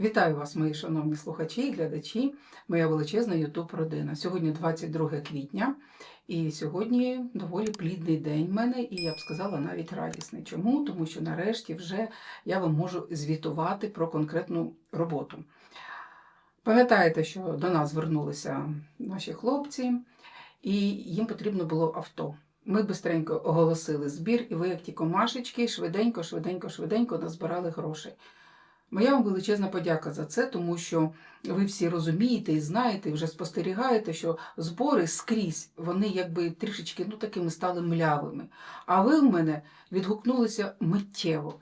Вітаю вас, мої шановні слухачі і глядачі, моя величезна Ютуб родина. Сьогодні 22 квітня, і сьогодні доволі плідний день в мене, і я б сказала навіть радісний. Чому? Тому що нарешті вже я вам можу звітувати про конкретну роботу. Пам'ятаєте, що до нас звернулися наші хлопці, і їм потрібно було авто. Ми бистренько оголосили збір, і ви, як ті комашечки, швиденько, швиденько, швиденько назбирали грошей. Моя вам величезна подяка за це, тому що ви всі розумієте і знаєте, і вже спостерігаєте, що збори скрізь вони якби трішечки ну, такими стали млявими. А ви в мене відгукнулися миттєво.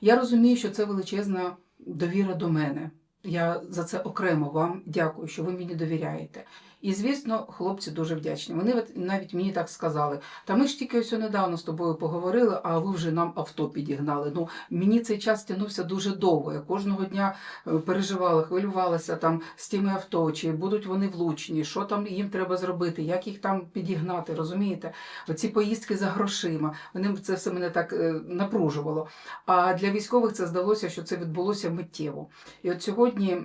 Я розумію, що це величезна довіра до мене. Я за це окремо вам дякую, що ви мені довіряєте. І звісно, хлопці дуже вдячні. Вони навіть мені так сказали: та ми ж тільки ось недавно з тобою поговорили, а ви вже нам авто підігнали. Ну мені цей час тягнувся дуже довго. Я кожного дня е, переживала, хвилювалася там з тими авто, чи будуть вони влучні, що там їм треба зробити, як їх там підігнати, розумієте? Оці поїздки за грошима. Вони це все мене так е, напружувало. А для військових це здалося, що це відбулося миттєво. І от сьогодні.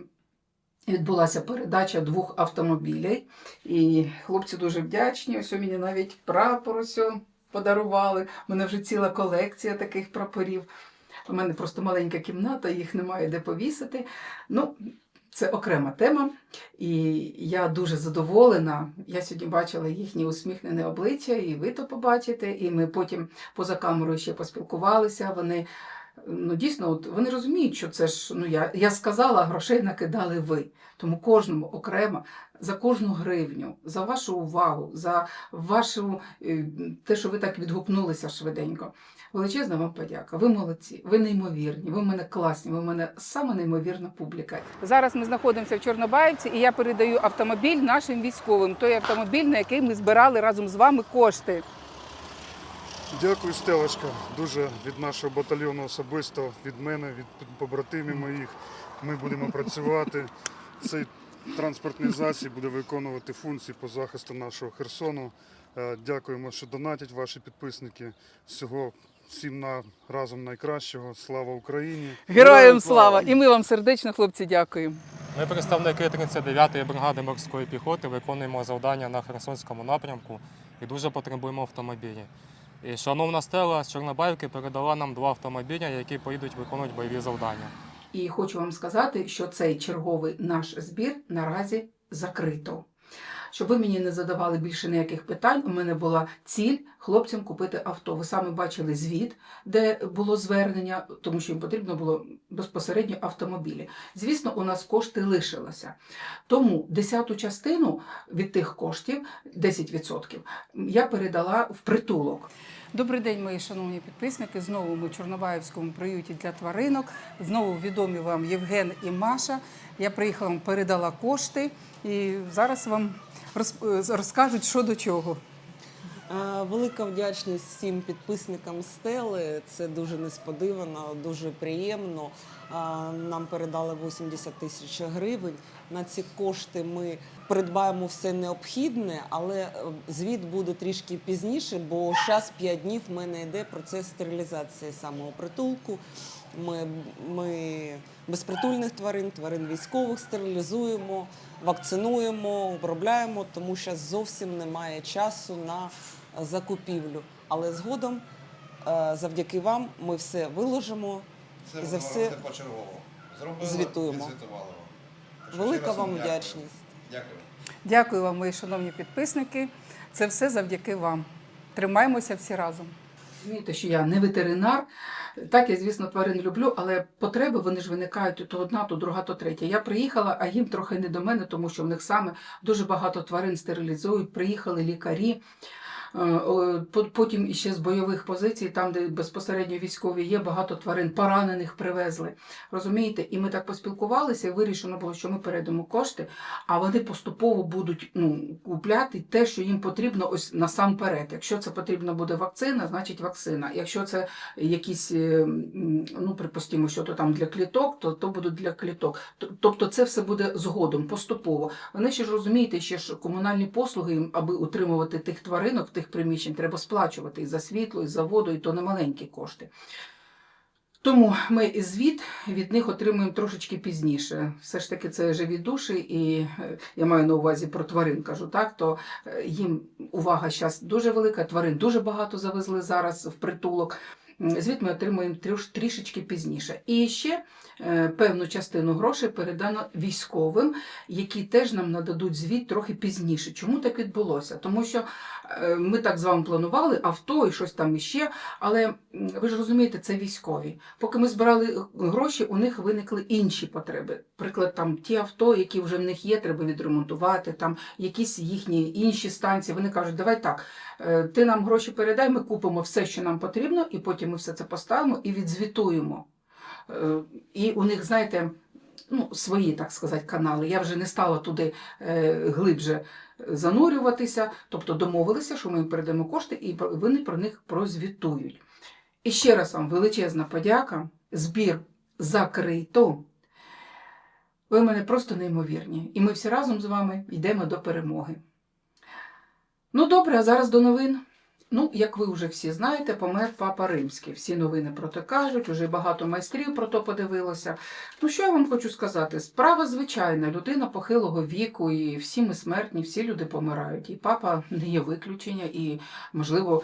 Відбулася передача двох автомобілей, і хлопці дуже вдячні. Ось мені навіть прапор ось подарували. У мене вже ціла колекція таких прапорів. У мене просто маленька кімната, їх немає де повісити. Ну, це окрема тема. І я дуже задоволена. Я сьогодні бачила їхнє усміхнене обличчя, і ви то побачите. І ми потім поза камерою ще поспілкувалися. Вони ну дійсно, от вони розуміють, що це ж ну я, я сказала, грошей накидали ви. Тому кожному окремо за кожну гривню, за вашу увагу, за вашу е, те, що ви так відгукнулися швиденько. Величезна вам подяка. Ви молодці, ви неймовірні, ви в мене класні, ви в мене саме неймовірна публіка. Зараз ми знаходимося в Чорнобаївці, і я передаю автомобіль нашим військовим. Той автомобіль, на який ми збирали разом з вами кошти. Дякую, Стелочка. Дуже від нашого батальйону особисто, від мене, від побратимів моїх. Ми будемо працювати. Цей транспортний засіб буде виконувати функції по захисту нашого Херсону. Е, Дякуємо, що донатять ваші підписники. Всього всім на разом найкращого. Слава Україні! Героям слава! І ми вам сердечно, хлопці, дякуємо. Ми, представники 39-ї бригади морської піхоти, виконуємо завдання на Херсонському напрямку і дуже потребуємо автомобілі. І шановна Стела з Чорнобаївки передала нам два автомобіля, які поїдуть виконувати бойові завдання. І хочу вам сказати, що цей черговий наш збір наразі закрито. Щоб ви мені не задавали більше ніяких питань, у мене була ціль хлопцям купити авто. Ви саме бачили звіт, де було звернення, тому що їм потрібно було безпосередньо автомобілі. Звісно, у нас кошти лишилося. Тому десяту частину від тих коштів, 10%, я передала в притулок. Добрий день, мої шановні підписники. Знову ми в Чорнобаївському приюті для тваринок. Знову відомі вам Євген і Маша. Я приїхала, передала кошти, і зараз вам розп- розкажуть, що до чого. Велика вдячність всім підписникам стели. Це дуже несподівано, дуже приємно. Нам передали 80 тисяч гривень. На ці кошти ми придбаємо все необхідне, але е, звіт буде трішки пізніше, бо зараз 5 днів в мене йде процес стерилізації самого притулку. Ми, ми безпритульних тварин, тварин військових стерилізуємо, вакцинуємо, обробляємо, тому що зовсім немає часу на закупівлю. Але згодом, е, завдяки вам, ми все виложимо. Це І за все почергово. Зробили, звітуємо. Велика вам дякую. вдячність. Дякую. Дякую вам, мої шановні підписники. Це все завдяки вам. Тримаємося всі разом. Розумієте, що я не ветеринар. Так, я, звісно, тварин люблю, але потреби вони ж виникають то одна, то друга, то третя. Я приїхала, а їм трохи не до мене, тому що в них саме дуже багато тварин стерилізують. Приїхали лікарі. Е, Потім іще з бойових позицій, там, де безпосередньо військові є, багато тварин поранених привезли. Розумієте? І ми так поспілкувалися, вирішено було, що ми передамо кошти, а вони поступово будуть ну, купляти те, що їм потрібно ось насамперед. Якщо це потрібна буде вакцина, значить вакцина. Якщо це якісь, е, ну припустимо, що то там для кліток, то, то будуть для кліток. Тобто це все буде згодом, поступово. Вони ще ж розумієте, ще ж комунальні послуги, аби утримувати тих тваринок, тих приміщень, треба сплачувати і за світло, і за воду, і то не маленькі кошти. Тому ми звіт від них отримуємо трошечки пізніше. Все ж таки, це живі душі, і е, я маю на увазі про тварин, кажу так. То е, їм увага зараз дуже велика. Тварин дуже багато завезли зараз в притулок. Звіт ми отримуємо тріш- трішечки пізніше. І ще е, певну частину грошей передано військовим, які теж нам нададуть звіт трохи пізніше. Чому так відбулося? Тому що е, ми так з вами планували авто і щось там іще, але ви ж розумієте, це військові. Поки ми збирали гроші, у них виникли інші потреби. Приклад, там ті авто, які вже в них є, треба відремонтувати, там якісь їхні інші станції. Вони кажуть, давай так, е, ти нам гроші передай, ми купимо все, що нам потрібно, і потім ми все це поставимо і відзвітуємо. Е, І у них, знаєте, ну, свої, так сказати, канали. Я вже не стала туди е, глибше занурюватися, тобто домовилися, що ми їм передамо кошти, і вони про них прозвітують. І ще раз вам величезна подяка. Збір закрито. Ви мене просто неймовірні. І ми всі разом з вами йдемо до перемоги. Ну, добре, а зараз до новин. Ну, як ви вже всі знаєте, помер Папа Римський. Всі новини про те кажуть, уже багато майстрів про то подивилося. Ну, що я вам хочу сказати? Справа звичайна, людина похилого віку, і всі ми смертні, всі люди помирають. І папа не є виключення, і, можливо,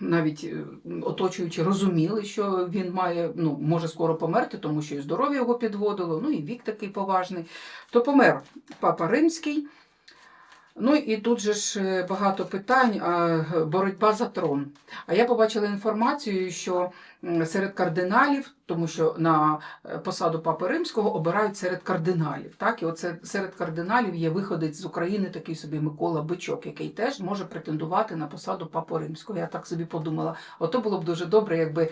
навіть е, оточуючи розуміли, що він має, ну, може скоро померти, тому що і здоров'я його підводило, ну і вік такий поважний. То помер Папа Римський. Ну і тут же ж е, багато питань, боротьба за трон. А я побачила інформацію, що серед кардиналів, тому що на е, посаду Папи Римського обирають серед кардиналів. Так? І оце серед кардиналів є виходець з України, такий собі Микола Бичок, який теж може претендувати на посаду Папи Римського. Я так собі подумала. Ото було б дуже добре, якби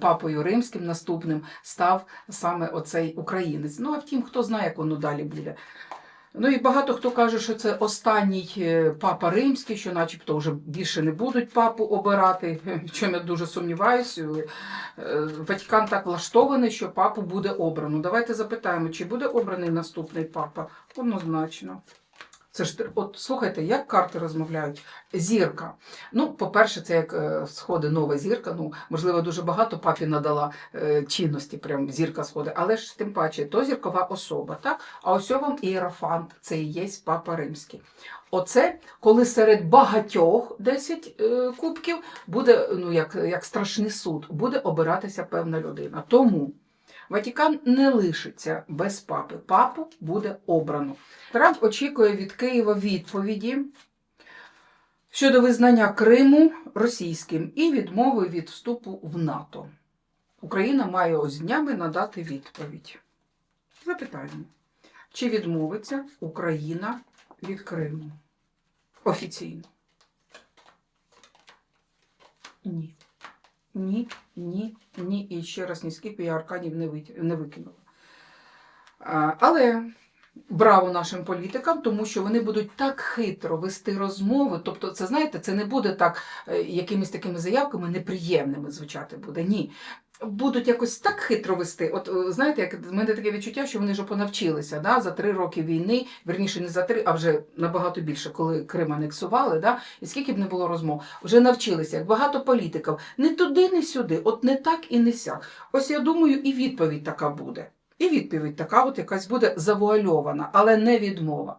папою римським наступним став саме оцей українець. Ну а втім, хто знає, як воно далі буде. Ну і багато хто каже, що це останній е, папа римський, що начебто вже більше не будуть папу обирати. В чому я дуже сумніваюся. Е, Ватикан так влаштований, що папу буде обрано. Давайте запитаємо, чи буде обраний наступний папа? Однозначно. Це ж от слухайте, як карти розмовляють. Зірка. Ну, по-перше, це як е, сходить нова зірка. Ну, можливо, дуже багато папі надала е, чинності, прям зірка сходить, але ж тим паче, то зіркова особа, так? А ось вам іерофант, це і є папа римський. Оце коли серед багатьох 10 е, кубків буде, ну як, як страшний суд, буде обиратися певна людина. Тому Ватикан не лишиться без папи. Папу буде обрано. Трамп очікує від Києва відповіді щодо визнання Криму російським і відмови від вступу в НАТО. Україна має ось днями надати відповідь. Запитаємо, чи відмовиться Україна від Криму? Офіційно. Ні. Ні, ні, ні. І ще раз ні скільки я арканів не, викинула. Але браво нашим політикам, тому що вони будуть так хитро вести розмови. Тобто, це знаєте, це не буде так е, якимись такими заявками неприємними звучати буде. Ні. Будуть якось так хитро вести. От е, знаєте, як в мене таке відчуття, що вони вже понавчилися да, за три роки війни, верніше не за три, а вже набагато більше, коли Крим анексували, да, і скільки б не було розмов, вже навчилися, як багато політиків. Не туди, не сюди, от не так і не сяк. Ось я думаю, і відповідь така буде. І відповідь така, от якась буде завуальована, але не відмова.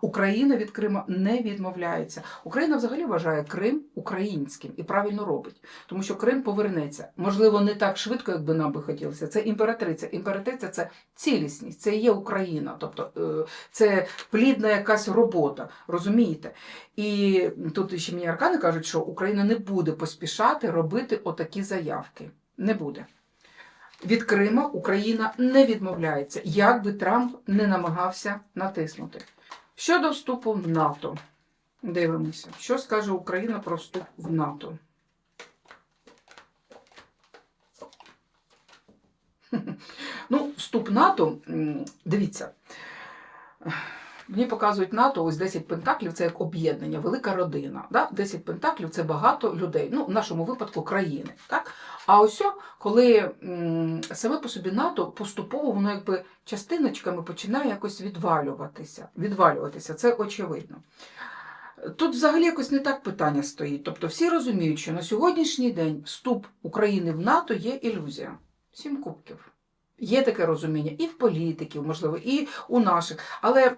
Україна від Крима не відмовляється. Україна взагалі вважає Крим українським і правильно робить, тому що Крим повернеться. Можливо, не так швидко, як би нам би хотілося. Це імператриця. Імператриця це цілісність, це є Україна. Тобто е, це плідна якась робота. Розумієте? І тут ще мені аркани кажуть, що Україна не буде поспішати робити отакі заявки. Не буде. Від Крима Україна не відмовляється, як би Трамп не намагався натиснути. Щодо вступу в НАТО, дивимося, що скаже Україна про вступ в НАТО. Ну, вступ НАТО, дивіться. Мені показують НАТО, ось 10 пентаклів це як об'єднання, велика родина. Да? 10 пентаклів це багато людей, ну, в нашому випадку країни. Так? А ось, коли саме по собі НАТО поступово воно якби частиночками починає якось відвалюватися. Відвалюватися, це очевидно. Тут взагалі якось не так питання стоїть. Тобто всі розуміють, що на сьогоднішній день вступ України в НАТО є ілюзія. Сім кубків. Є таке розуміння і в політиків, можливо, і у наших. Але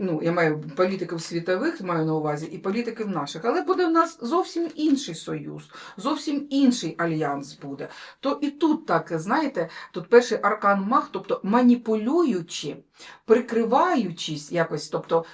ну, я маю політиків світових, маю на увазі, і політиків наших. Але буде в нас зовсім інший союз, зовсім інший альянс буде. То і тут так, знаєте, тут перший аркан мах, тобто маніпулюючи, прикриваючись якось, тобто.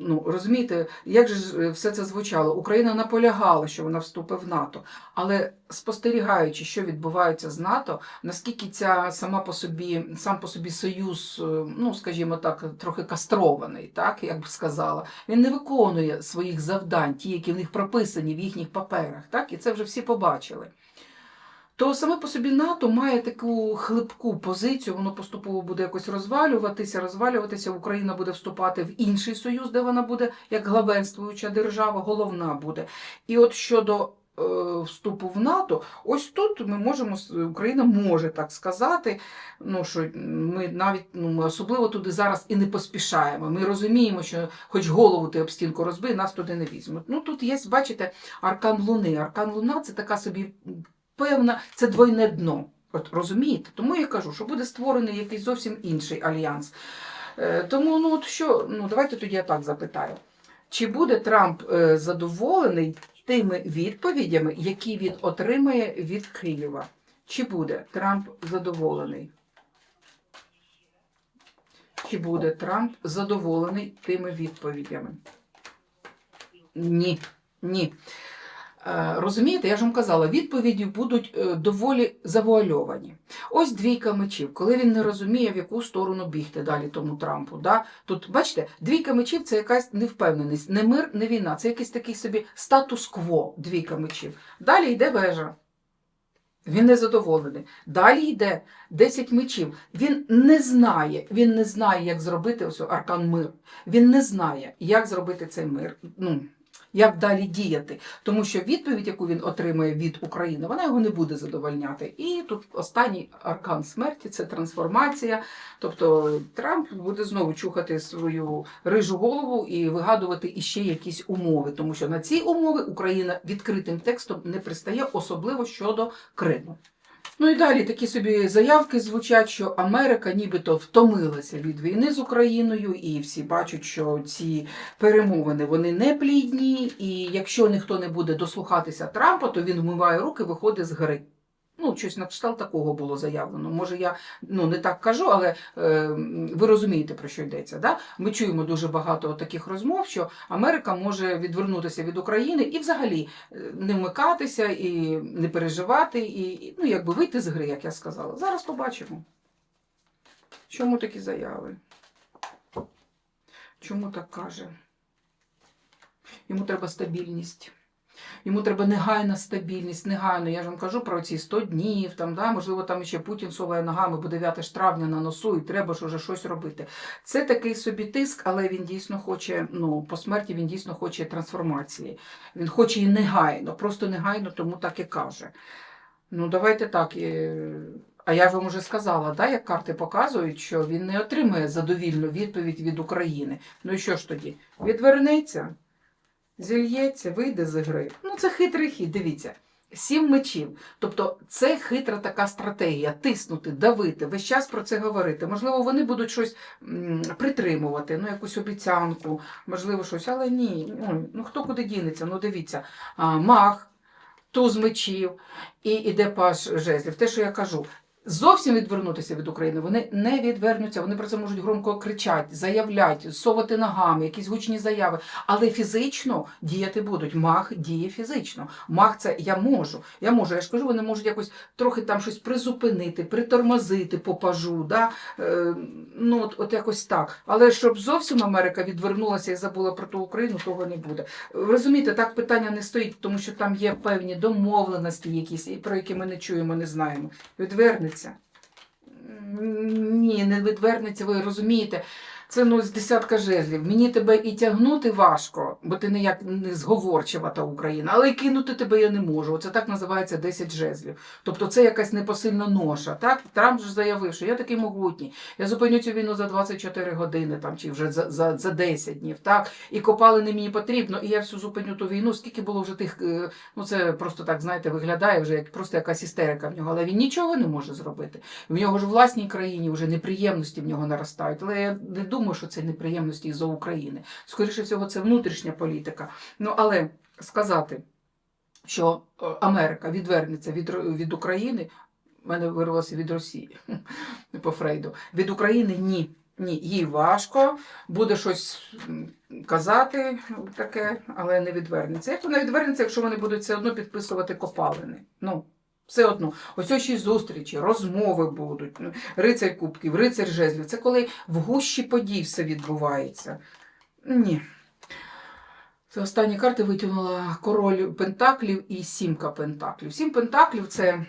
Ну, розумієте, як же е, все це звучало? Україна наполягала, що вона вступить в НАТО, але спостерігаючи, що відбувається з НАТО, наскільки ця сама по собі, сам по собі союз, е, ну скажімо так, трохи кастрований, так як би сказала, він не виконує своїх завдань, ті, які в них прописані в їхніх паперах, так і це вже всі побачили. То саме по собі НАТО має таку хлипку позицію, воно поступово буде якось розвалюватися, розвалюватися. Україна буде вступати в інший союз, де вона буде як главенствуюча держава, головна буде. І от щодо е, вступу в НАТО, ось тут ми можемо Україна може так сказати. Ну що ми навіть ну ми особливо туди зараз і не поспішаємо. Ми розуміємо, що хоч голову ти об стінку розбий, нас туди не візьмуть. Ну тут є, бачите, аркан Луни. Аркан Луна це така собі певна, це двойне дно. От розумієте? Тому я кажу, що буде створений якийсь зовсім інший альянс. Е, тому ну от що, ну давайте тоді я так запитаю. Чи буде Трамп е, задоволений тими відповідями, які він отримає від Києва? Чи буде Трамп задоволений? Чи буде Трамп задоволений тими відповідями? Ні. Ні. Е, Розумієте, я ж вам казала, відповіді будуть е, доволі завуальовані. Ось двійка мечів, коли він не розуміє, в яку сторону бігти далі тому Трампу. Да? Тут, бачите, двійка мечів це якась невпевненість, не мир, не війна, це якийсь такий собі статус-кво, двійка мечів. Далі йде вежа. Він не задоволений. Далі йде 10 мечів. Він не знає, він не знає, як зробити ось аркан мир. Він не знає, як зробити цей мир. Ну, як далі діяти, тому що відповідь, яку він отримає від України, вона його не буде задовольняти. І тут останній аркан смерті це трансформація. Тобто Трамп буде знову чухати свою рижу голову і вигадувати іще якісь умови, тому що на ці умови Україна відкритим текстом не пристає, особливо щодо Криму. Ну і далі такі собі заявки звучать, що Америка нібито втомилася від війни з Україною, і всі бачать, що ці перемовини вони не плідні, і якщо ніхто не буде дослухатися Трампа, то він вмиває руки, виходить з гри. Ну, щось на кшталт такого було заявлено. Може, я ну, не так кажу, але е, ви розумієте, про що йдеться. Да? Ми чуємо дуже багато таких розмов, що Америка може відвернутися від України і взагалі е, не вмикатися і не переживати, і ну, якби вийти з гри, як я сказала. Зараз побачимо. Чому такі заяви? Чому так каже? Йому треба стабільність. Йому треба негайна стабільність, негайно. Я ж вам кажу про ці 100 днів, там, да, можливо, там ще Путін соває ногами, бо 9 ж травня на носу, і треба ж уже щось робити. Це такий собі тиск, але він дійсно хоче, ну, по смерті він дійсно хоче трансформації. Він хоче її негайно, просто негайно, тому так і каже. Ну, давайте так. А я ж вам уже сказала, да, як карти показують, що він не отримує задовільну відповідь від України. Ну і що ж тоді? Відвернеться? Зільється, вийде з гри. Ну, це хитрий хід, дивіться. Сім мечів. Тобто це хитра така стратегія тиснути, давити, весь час про це говорити. Можливо, вони будуть щось притримувати, ну, якусь обіцянку, можливо, щось, але ні. Ну, ну хто куди дінеться? Ну, дивіться, а, мах, туз мечів і іде паш жезлів. Те, що я кажу. Зовсім відвернутися від України вони не відвернуться. Вони про це можуть громко кричати, заявляти, совати ногами, якісь гучні заяви. Але фізично діяти будуть. Мах діє фізично. Мах це я можу. Я можу. Я ж кажу, вони можуть якось трохи там щось призупинити, притормозити по пажу. Да? Е, ну от, от якось так. Але щоб зовсім Америка відвернулася і забула про ту Україну, того не буде. Розумієте, так питання не стоїть, тому що там є певні домовленості, якісь, про які ми не чуємо, не знаємо. Відвернеться. М, Ні, не відвернеться, ви розумієте. Це ну з десятка жезлів. Мені тебе і тягнути важко, бо ти ніяк не зговорчива та Україна, але й кинути тебе я не можу. Оце так називається 10 жезлів. Тобто це якась непосильна ноша. Так? Трамп ж заявив, що я такий могутній. Я зупиню цю війну за 24 години там, чи вже за, за, за 10 днів. Так? І копали не мені потрібно, і я всю зупиню ту війну. Скільки було вже тих, е, ну це просто так, знаєте, виглядає вже як просто якась істерика в нього, але він нічого не може зробити. В нього ж власній країні вже неприємності в нього наростають. Але я не думаю, що це неприємності із-за України. Скоріше всього, це внутрішня політика. Ну але сказати, що е, Америка відвернеться від, від України, мене вирвалося від Росії по Фрейду. Від України ні. Ні, їй важко, буде щось казати таке, але не відвернеться. Як вона відвернеться, якщо вони будуть все одно підписувати копалини? Ну, все одно. Ось ось зустрічі, розмови будуть. Ну, Рицарь кубків, рицарь жезлів. Це коли в гущі подій все відбувається. Ні. Це останні карти витягнула король Пентаклів і сімка Пентаклів. Сім Пентаклів це,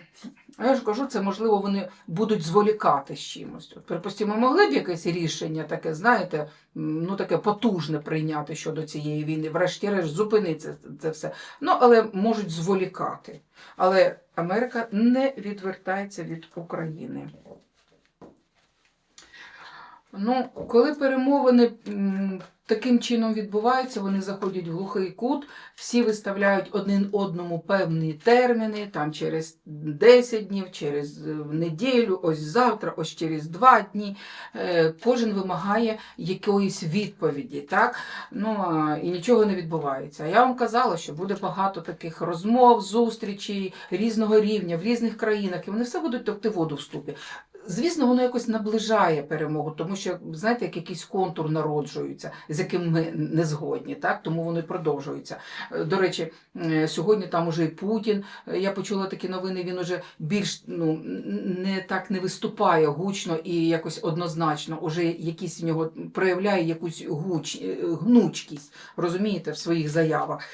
я ж кажу, це можливо вони будуть зволікати з чимось. От, припустимо, могли б якесь рішення таке, знаєте, ну таке потужне прийняти щодо цієї війни, врешті-решт зупинити це, це все. Ну, але можуть зволікати. Але Америка не відвертається від України. Ну, коли перемовини таким чином відбуваються, вони заходять в глухий кут, всі виставляють один одному певні терміни, там через 10 днів, через е, неділю, ось завтра, ось через два дні. Е, Кожен вимагає якоїсь відповіді, так? Ну, і нічого не відбувається. А я вам казала, що буде багато таких розмов, зустрічей різного рівня в різних країнах, і вони все будуть товкти воду в ступі. Звісно, воно якось наближає перемогу, тому що, знаєте, як якийсь контур народжується, з яким ми не згодні, так? тому вони продовжуються. Е, До речі, е, сьогодні там уже і Путін, е, я почула такі новини, він уже більш ну, не так не виступає гучно і якось однозначно, уже якісь в нього проявляє якусь гуч, гнучкість, розумієте, в своїх заявах,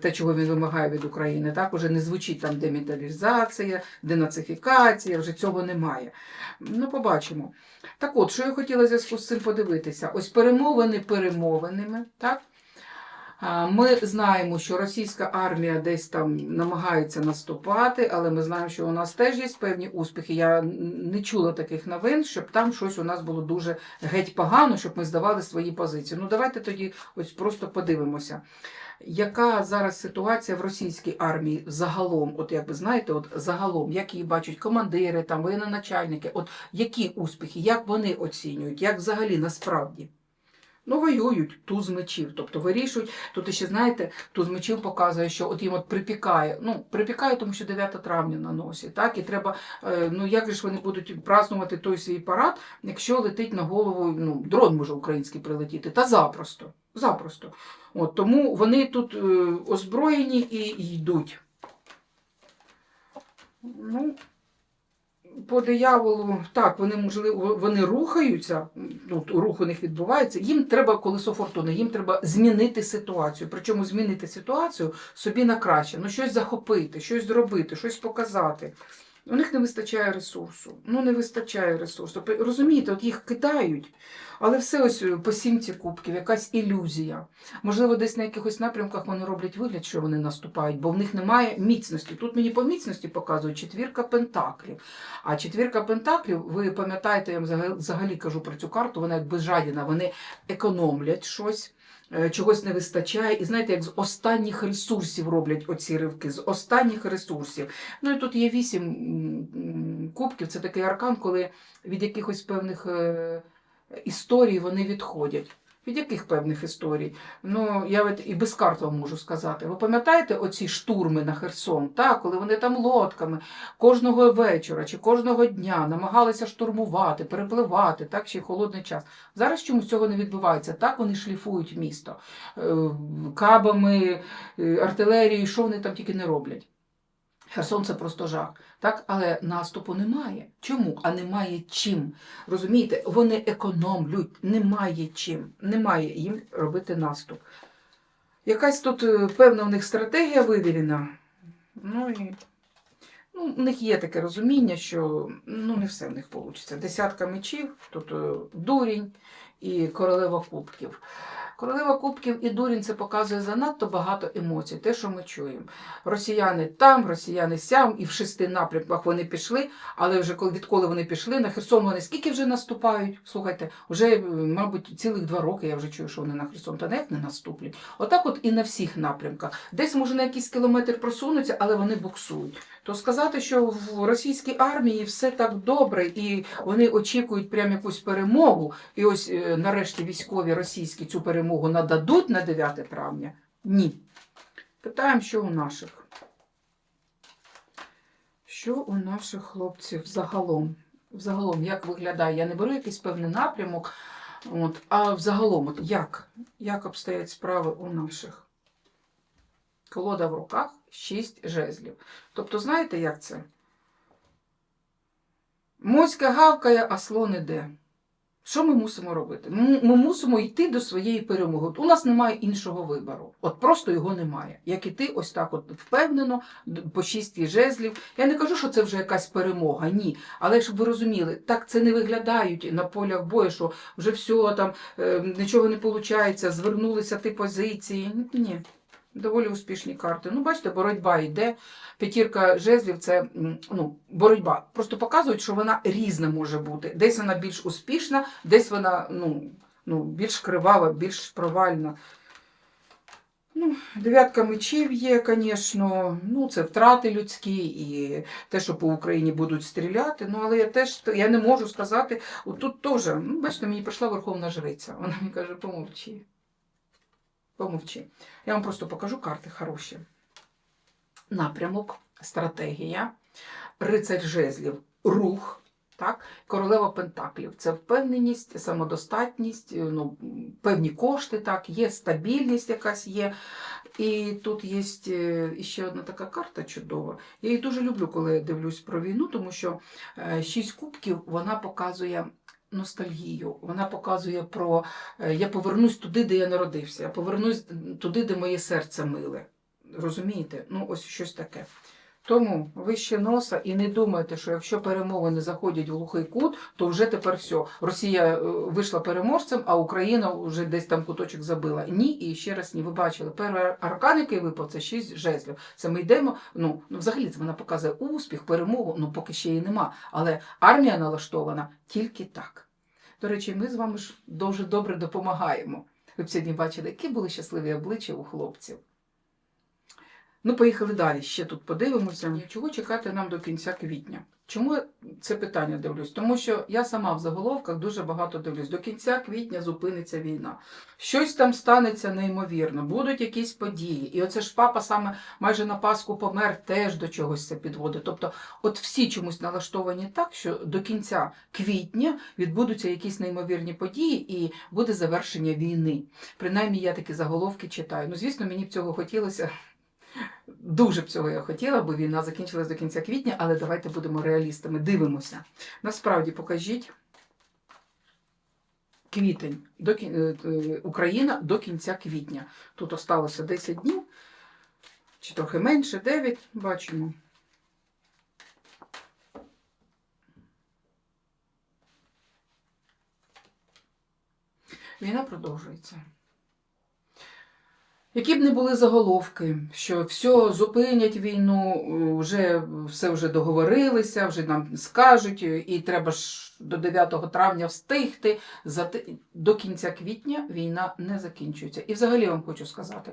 те, чого він вимагає від України. Так, уже не звучить там демілітаризація, денацифікація, вже цього немає. Ну, побачимо. Так от, що я хотіла в зв'язку з цим подивитися? Ось перемовини перемовинами, так? Ми знаємо, що російська армія десь там намагається наступати, але ми знаємо, що у нас теж є певні успіхи. Я не чула таких новин, щоб там щось у нас було дуже геть погано, щоб ми здавали свої позиції. Ну, давайте тоді ось просто подивимося. Яка зараз ситуація в російській армії загалом? От як ви знаєте, от загалом, як її бачать командири, там воєнноначальники, от які успіхи, як вони оцінюють, як взагалі насправді? Ну, воюють туз мечів, тобто вирішують. Тут ще знаєте, туз мечів показує, що от їм от припікає. Ну, припікає, тому що 9 травня на носі. Так, і треба, е, ну як же ж вони будуть празднувати той свій парад, якщо летить на голову, ну, дрон може український прилетіти, та запросто. Запросто. От, тому вони тут е, озброєні і йдуть. Ну, по дияволу, так, вони можливо, вони рухаються, тут рух у них відбувається. Їм треба колесо фортуни, їм треба змінити ситуацію. Причому змінити ситуацію собі на краще. Ну, щось захопити, щось зробити, щось показати. У них не вистачає ресурсу. Ну, не вистачає ресурсу. Розумієте, от їх кидають, але все ось по сімці кубків, якась ілюзія. Можливо, десь на якихось напрямках вони роблять вигляд, що вони наступають, бо в них немає міцності. Тут мені по міцності показують четвірка пентаклів. А четвірка пентаклів, ви пам'ятаєте, я вам взагалі кажу про цю карту, вона як безжадіна, вони економлять щось. Е, Чогось не вистачає, і знаєте, як з останніх ресурсів роблять оці ривки, з останніх ресурсів. Ну і тут є вісім кубків, це такий аркан, коли від якихось певних е, історій вони відходять. Від яких певних історій? Ну, я от і без карт вам можу сказати. Ви пам'ятаєте оці штурми на Херсон, так, коли вони там лодками кожного вечора чи кожного дня намагалися штурмувати, перепливати, так, ще й холодний час. Зараз чомусь цього не відбувається. Так вони шліфують місто Е, кабами, е, артилерією, що вони там тільки не роблять. Херсон це просто жах. Так? Але наступу немає. Чому? А немає чим. Розумієте, вони економлють, немає чим. Немає їм робити наступ. Якась тут е, певна в них стратегія вивірена. Ну і ну, в них є таке розуміння, що ну, не все в них вийде. Десятка мечів, тут е, дурінь і королева кубків. Королева кубків і дурінь це показує занадто багато емоцій, те, що ми чуємо. Росіяни там, росіяни сям, і в шести напрямках вони пішли, але вже відколи вони пішли, на Херсон вони скільки вже наступають? Слухайте, вже, е, мабуть, цілих два роки я вже чую, що вони на Херсон, та як не наступлять. Отак от і на всіх напрямках. Десь, може, на якийсь кілометр просунуться, але вони буксують. То сказати, що в російській армії все так добре, і вони очікують прям якусь перемогу, і ось е, нарешті військові російські цю перемогу нададуть на 9 травня? Ні. Питаємо, що у наших. Що у наших хлопців загалом? Взагалом, як виглядає? Я не беру якийсь певний напрямок, от, а взагалом, от як? Як обстоять справи у наших? Колода в руках, шість жезлів. Тобто, знаєте, як це? Моська гавкає, а слон іде. Що ми мусимо робити? Ми мусимо йти до своєї перемоги. У нас немає іншого вибору. От просто його немає. Як іти ось так от впевнено, по шість жезлів. Я не кажу, що це вже якась перемога, ні. Але щоб ви розуміли, так це не виглядають на полях бою, що вже все там е, нічого не виходить, звернулися ті позиції. Ні. Доволі успішні карти. Ну, бачите, боротьба йде. П'ятірка жезлів це ну, боротьба. Просто показують, що вона різна може бути. Десь вона більш успішна, десь вона ну, ну, більш кривава, більш провальна. Ну, дев'ятка мечів є, звісно. Ну, це втрати людські і те, що по Україні будуть стріляти. Ну, але я теж я не можу сказати. От тут теж, ну, бачите, мені прийшла Верховна Жриця. Вона мені каже, помовчи. Помовчи. Я вам просто покажу карти хороші. Напрямок, стратегія, рицарь жезлів, рух, так? королева пентаклів. Це впевненість, самодостатність, е, ну, певні кошти, так, є стабільність якась є. І тут є е, ще одна така карта чудова. Я її дуже люблю, коли я дивлюсь про війну, тому що е, шість кубків вона показує. Ностальгію, вона показує про е, я повернусь туди, де я народився, я повернусь туди, де моє серце миле. Розумієте? Ну, ось щось таке. Тому вище носа і не думайте, що якщо перемовини заходять в глухий кут, то вже тепер все. Росія е, вийшла переможцем, а Україна вже десь там куточок забила. Ні, і ще раз ні. Ви бачили, перший аркан, який випав, це шість жезлів. Це ми йдемо. Ну, ну взагалі це вона показує успіх, перемогу. Ну поки ще її нема. Але армія налаштована тільки так. До речі, ми з вами ж дуже добре допомагаємо. Ви б сьогодні бачили, які були щасливі обличчя у хлопців. Ну, поїхали далі. Ще тут подивимося. Чого чекати нам до кінця квітня? Чому це питання дивлюсь? Тому що я сама в заголовках дуже багато дивлюсь. До кінця квітня зупиниться війна. Щось там станеться неймовірно, будуть якісь події. І оце ж папа саме майже на Пасху помер, теж до чогось це підводить. Тобто, от всі чомусь налаштовані так, що до кінця квітня відбудуться якісь неймовірні події і буде завершення війни. Принаймні, я такі заголовки читаю. Ну, звісно, мені б цього хотілося. Дуже б цього я хотіла, бо війна закінчилась до кінця квітня, але давайте будемо реалістами. Дивимося. Насправді покажіть квітень до кін- е, е, Україна до кінця квітня. Тут осталося 10 днів, чи трохи менше, 9, бачимо. Війна продовжується. Які б не були заголовки, що все зупинять війну, вже все вже договорилися, вже нам скажуть, і треба ж до 9 травня встигти. До кінця квітня війна не закінчується. І взагалі вам хочу сказати,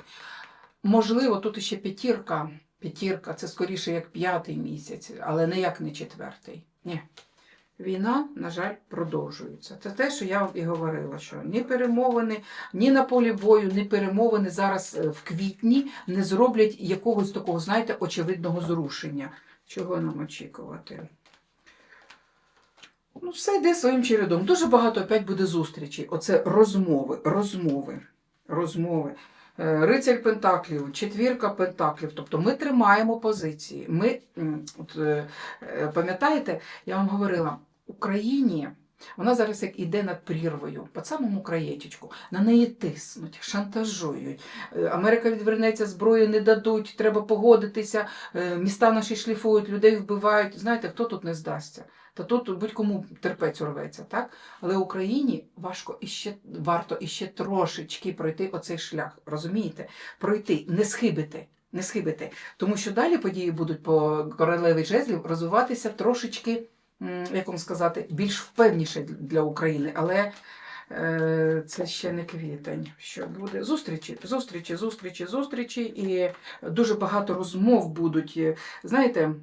можливо, тут ще п'ятірка. П'ятірка це скоріше як п'ятий місяць, але ніяк не четвертий. Ні. Війна, на жаль, продовжується. Це те, що я вам і говорила, що ні перемовини, ні на полі бою, ні перемовини зараз е, в квітні не зроблять якогось такого, знаєте, очевидного зрушення. Чого нам очікувати? Ну, все йде своїм чередом. Дуже багато опять буде зустрічей. Оце розмови, розмови, розмови. Е, Рицарь Пентаклів, четвірка Пентаклів. Тобто ми тримаємо позиції. Ми, от, е, пам'ятаєте, я вам говорила, Україні Вона зараз як іде над прірвою, по самому краєчечку. На неї тиснуть, шантажують. Е, Америка відвернеться, зброї не дадуть, треба погодитися, е, міста наші шліфують, людей вбивають. Знаєте, хто тут не здасться? Та тут будь-кому терпець урветься, так? Але Україні важко іще варто іще трошечки пройти оцей шлях. Розумієте? Пройти, не схибити. Не схибити. Тому що далі події будуть по королеві жезлів розвиватися трошечки, як вам сказати, більш впевніше для України. Але е, це ще не квітень. Що буде? Зустрічі, зустрічі, зустрічі, зустрічі, і дуже багато розмов будуть. Е, Знаєте,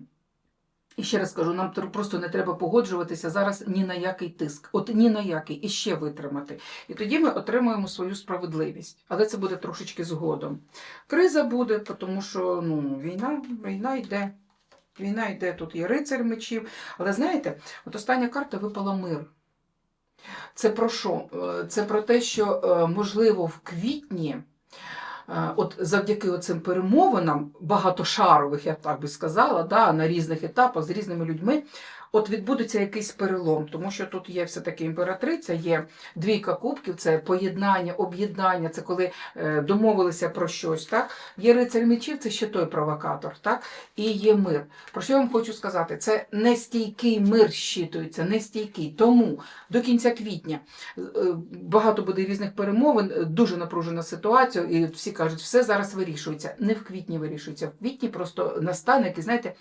і ще раз кажу, нам просто не треба погоджуватися зараз ні на який тиск, от ні на який, і ще витримати. І тоді ми отримуємо свою справедливість. Але це буде трошечки згодом. Криза буде, тому що ну, війна, війна йде. Війна йде, тут є рицар мечів. Але знаєте, от остання карта випала мир. Це про що? Е, Це про те, що, е, можливо, в квітні, е, от завдяки цим перемовинам, багатошарових, я так би сказала, да, на різних етапах з різними людьми, от відбудеться якийсь перелом, тому що тут є все-таки імператриця, є двійка кубків, це поєднання, об'єднання, це коли е, домовилися про щось. Так? Є рицарь мечів, це ще той провокатор, так? і є мир. Про що я вам хочу сказати? Це нестійкий мир щитується, нестійкий. Тому до кінця квітня е, багато буде різних перемовин, дуже напружена ситуація, і всі кажуть, все зараз вирішується. Не в квітні вирішується. В квітні просто настане який, знаєте,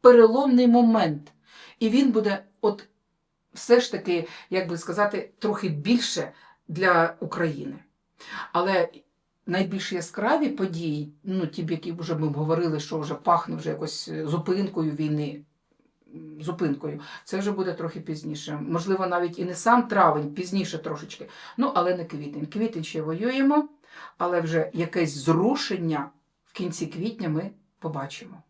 переломний момент. І він буде, от все ж таки, як би сказати, трохи більше для України. Але найбільш яскраві події, ну ті, які вже ми говорили, що вже пахне вже якось е, зупинкою війни. Зупинкою, це вже буде трохи пізніше. Можливо, навіть і не сам травень, пізніше трошечки. Ну, але не квітень. Квітень ще воюємо, але вже якесь зрушення в кінці квітня ми побачимо.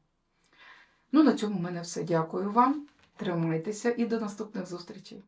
Ну, на цьому в мене все. Дякую вам. Тримайтеся і до наступних зустрічей.